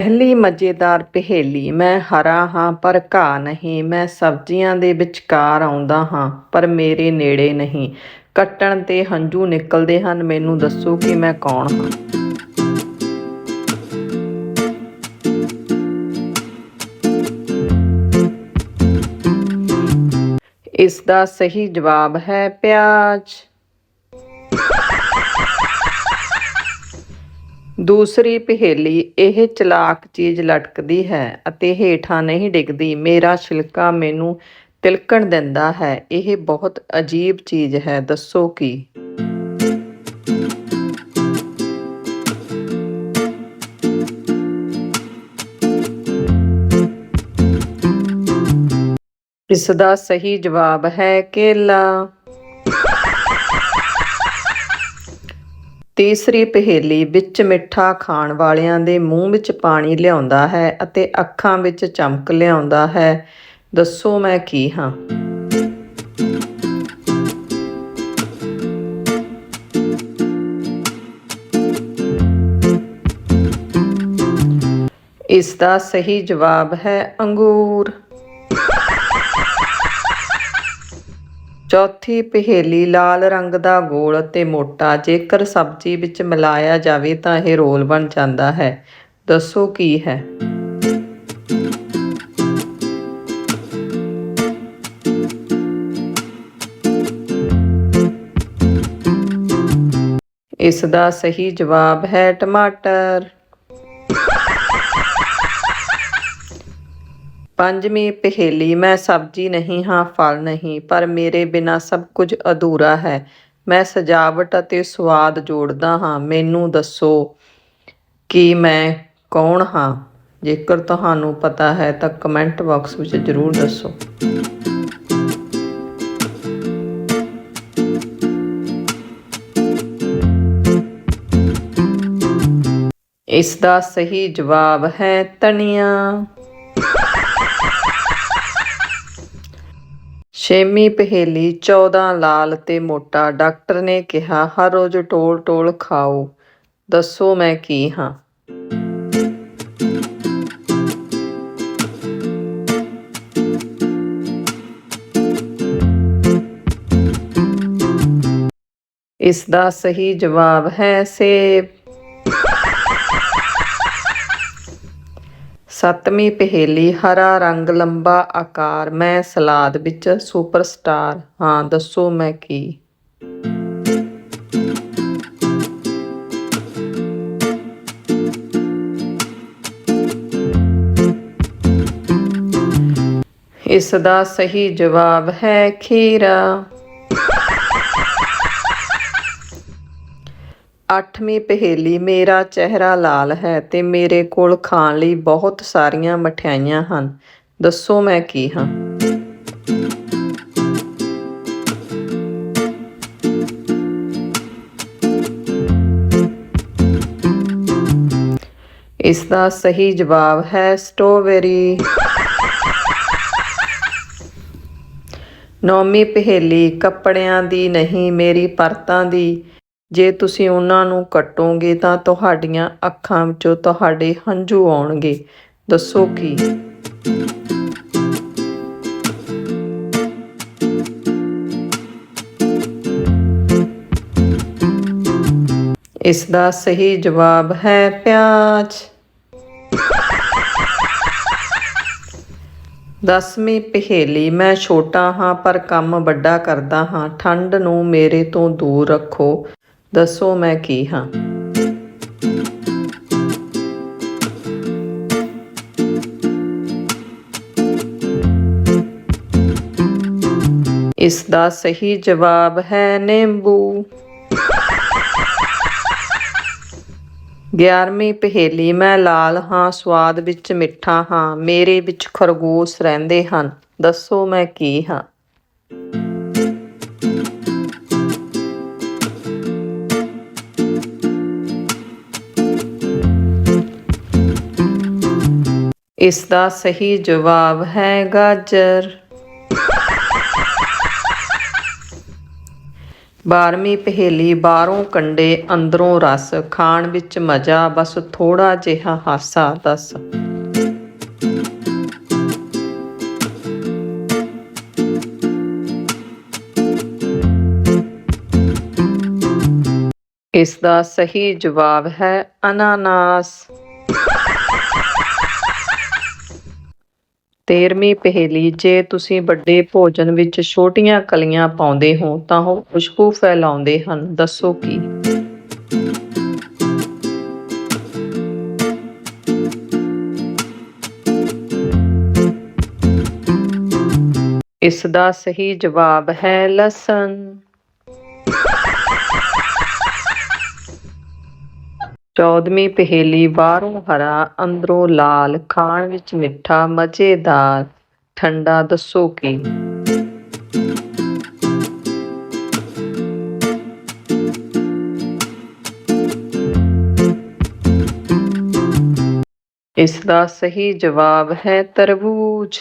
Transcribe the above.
ਪਹਿਲੀ ਮਜ਼ੇਦਾਰ ਪਹੇਲੀ, ਮੈਂ ਹਰਾ ਹਾਂ ਪਰ ਘਾਹ ਨਹੀਂ, ਮੈਂ ਸਬਜ਼ੀਆਂ ਦੇ ਵਿਚਕਾਰ ਆਉਂਦਾ ਹਾਂ ਪਰ ਮੇਰੇ ਨੇੜੇ ਨਹੀਂ। ਕੱਟਣ ਤੇ ਹੰਝੂ ਨਿਕਲਦੇ ਹਨ, ਮੈਨੂੰ ਦੱਸੋ ਕਿ ਮੈਂ ਕੌਣ ਹਾਂ? ਇਸ ਦਾ ਸਹੀ ਜਵਾਬ ਹੈ ਪਿਆਜ਼। ਦੂਸਰੀ ਪਹੇਲੀ, ਇਹ ਚਲਾਕ ਚੀਜ਼ ਲਟਕਦੀ ਹੈ ਅਤੇ ਹੇਠਾਂ ਨਹੀਂ ਡਿੱਗਦੀ। ਮੇਰਾ ਛਿਲਕਾ ਮੈਨੂੰ ਤਿਲਕਣ ਦਿੰਦਾ ਹੈ। ਇਹ ਬਹੁਤ ਅਜੀਬ ਚੀਜ਼ ਹੈ, ਦੱਸੋ ਕੀ? ਇਸ ਦਾ ਸਹੀ ਜਵਾਬ ਹੈ ਕੇਲਾ। ਤੀਸਰੀ ਪਹੇਲੀ ਵਿੱਚ ਮਿੱਠਾ ਖਾਣ ਵਾਲਿਆਂ ਦੇ ਮੂੰਹ ਵਿੱਚ ਪਾਣੀ ਲਿਆਉਂਦਾ ਹੈ ਅਤੇ ਅੱਖਾਂ ਵਿੱਚ ਚਮਕ ਲਿਆਉਂਦਾ ਹੈ। ਦੱਸੋ ਮੈਂ ਕੀ ਹਾਂ? ਇਸ ਦਾ ਸਹੀ ਜਵਾਬ ਹੈ ਅੰਗੂਰ। ਚੌਥੀ ਪਹੇਲੀ ਲਾਲ ਰੰਗ ਦਾ ਗੋਲ ਅਤੇ ਮੋਟਾ, ਜੇਕਰ ਸਬਜ਼ੀ ਵਿੱਚ ਮਿਲਾਇਆ ਜਾਵੇ ਤਾਂ ਇਹ ਰੋਲ ਬਣ ਜਾਂਦਾ ਹੈ। ਦੱਸੋ ਕੀ ਹੈ? ਇਸ ਦਾ ਸਹੀ ਜਵਾਬ ਹੈ ਟਮਾਟਰ। ਪੰਜਵੀਂ ਪਹੇਲੀ, ਮੈਂ ਸਬਜ਼ੀ ਨਹੀਂ ਹਾਂ, ਫਲ ਨਹੀਂ, ਪਰ ਮੇਰੇ ਬਿਨਾ ਸਭ ਕੁਝ ਅਧੂਰਾ ਹੈ। ਮੈਂ ਸਜਾਵਟ ਅਤੇ ਸਵਾਦ ਜੋੜਦਾ ਹਾਂ। ਮੈਨੂੰ ਦੱਸੋ ਕਿ ਮੈਂ ਕੌਣ ਹਾਂ? ਜੇਕਰ ਤੁਹਾਨੂੰ ਪਤਾ ਹੈ, ਤਾਂ ਕਮੈਂਟ ਬਾਕਸ ਵਿੱਚ ਜ਼ਰੂਰ ਦੱਸੋ। ਇਸ ਦਾ ਸਹੀ ਜਵਾਬ ਹੈ ਧਨੀਆ। ਛੇਵੀਂ ਪਹੇਲੀ 14 ਲਾਲ ਤੇ ਮੋਟਾ, ਡਾਕਟਰ ਨੇ ਕਿਹਾ, ਹਰ ਰੋਜ਼ ਟੋਲ ਟੋਲ ਖਾਓ। ਦੱਸੋ ਮੈਂ ਕੀ ਹਾਂ? ਇਸ ਦਾ ਸਹੀ ਜਵਾਬ ਹੈ ਸੇਬ। ਸੱਤਵੀਂ ਪਹੇਲੀ, ਹਰਾ ਰੰਗ, ਲੰਬਾ ਆਕਾਰ, ਮੈਂ ਸਲਾਦ ਵਿੱਚ ਸੁਪਰਸਟਾਰ। ਹਾਂ, ਦੱਸੋ ਮੈਂ ਕੀ? ਇਸ ਦਾ ਸਹੀ ਜਵਾਬ ਹੈ ਖੀਰਾ। ਅੱਠਵੀਂ ਪਹੇਲੀ, ਮੇਰਾ ਚਿਹਰਾ ਲਾਲ ਹੈ ਤੇ ਮੇਰੇ ਕੋਲ ਖਾਣ ਲਈ ਬਹੁਤ ਸਾਰੀਆਂ ਮਠਿਆਈਆਂ ਹਨ। ਦੱਸੋ ਮੈਂ ਕੀ ਹਾਂ? ਇਸ ਦਾ ਸਹੀ ਜਵਾਬ ਹੈ ਸਟ੍ਰਾਬੇਰੀ। ਨੌਵੀਂ ਪਹੇਲੀ, ਕੱਪੜਿਆਂ ਦੀ ਨਹੀਂ, ਮੇਰੀ ਪਰਤਾਂ ਦੀ। ਜੇ ਤੁਸੀਂ ਉਹਨਾਂ ਨੂੰ ਕੱਟੋਗੇ ਤਾਂ ਤੁਹਾਡੀਆਂ ਅੱਖਾਂ ਵਿੱਚੋਂ ਤੁਹਾਡੇ ਹੰਝੂ ਆਉਣਗੇ। ਦੱਸੋ ਕੀ? ਇਸ ਦਾ ਸਹੀ ਜਵਾਬ ਹੈ ਪਿਆਜ਼। ਦਸਵੀਂ ਪਹੇਲੀ, ਮੈਂ ਛੋਟਾ ਹਾਂ ਪਰ ਕੰਮ ਵੱਡਾ ਕਰਦਾ ਹਾਂ। ਠੰਡ ਨੂੰ ਮੇਰੇ ਤੋਂ ਦੂਰ ਰੱਖੋ। ਦੱਸੋ ਮੈਂ ਕੀ ਹਾਂ। ਇਸ ਦਾ ਸਹੀ ਜਵਾਬ ਹੈ ਨਿੰਬੂ। 11ਵੀਂ ਪਹੇਲੀ, ਮੈਂ ਲਾਲ ਹਾਂ, ਸਵਾਦ ਵਿੱਚ ਮਿੱਠਾ ਹਾਂ, ਮੇਰੇ ਵਿੱਚ ਖਰਗੋਸ਼ ਰਹਿੰਦੇ ਹਨ। ਦੱਸੋ ਮੈਂ ਕੀ ਹਾਂ। ਇਸ ਦਾ ਸਹੀ ਜਵਾਬ ਹੈ ਗਾਜਰ। ਬਾਰਵੀਂ ਪਹੇਲੀ ਬਾਹਰੋਂ ਕੰਡੇ ਅੰਦਰੋਂ ਰਸ, ਖਾਣ ਵਿੱਚ ਮਜ਼ਾ, ਬਸ ਥੋੜਾ ਜਿਹਾ ਹਾਸਾ, ਦੱਸ। ਇਸ ਦਾ ਸਹੀ ਜਵਾਬ ਹੈ ਅਨਾਨਾਸ। ਤੇਰਵੀਂ ਪਹੇਲੀ, ਜੇ ਤੁਸੀਂ ਵੱਡੇ ਭੋਜਨ ਵਿੱਚ ਛੋਟੀਆਂ ਕਲੀਆਂ ਪਾਉਂਦੇ ਹੋ, ਤਾਂ ਉਹ ਖੁਸ਼ਬੂ ਫੈਲਾਉਂਦੇ ਹਨ। ਦੱਸੋ ਕੀ? ਇਸ ਦਾ ਸਹੀ ਜਵਾਬ ਹੈ ਲਸਣ। ਚੌਦਵੀਂ ਪਹੇਲੀ ਬਾਹਰੋਂ ਹਰਾ, ਅੰਦਰੋਂ ਲਾਲ, ਖਾਣ ਵਿੱਚ ਮਿੱਠਾ, ਮਜ਼ੇਦਾਰ। ਠੰਡਾ ਦੱਸੋ ਕੀ? ਇਸ ਦਾ ਸਹੀ ਜਵਾਬ ਹੈ ਤਰਬੂਜ।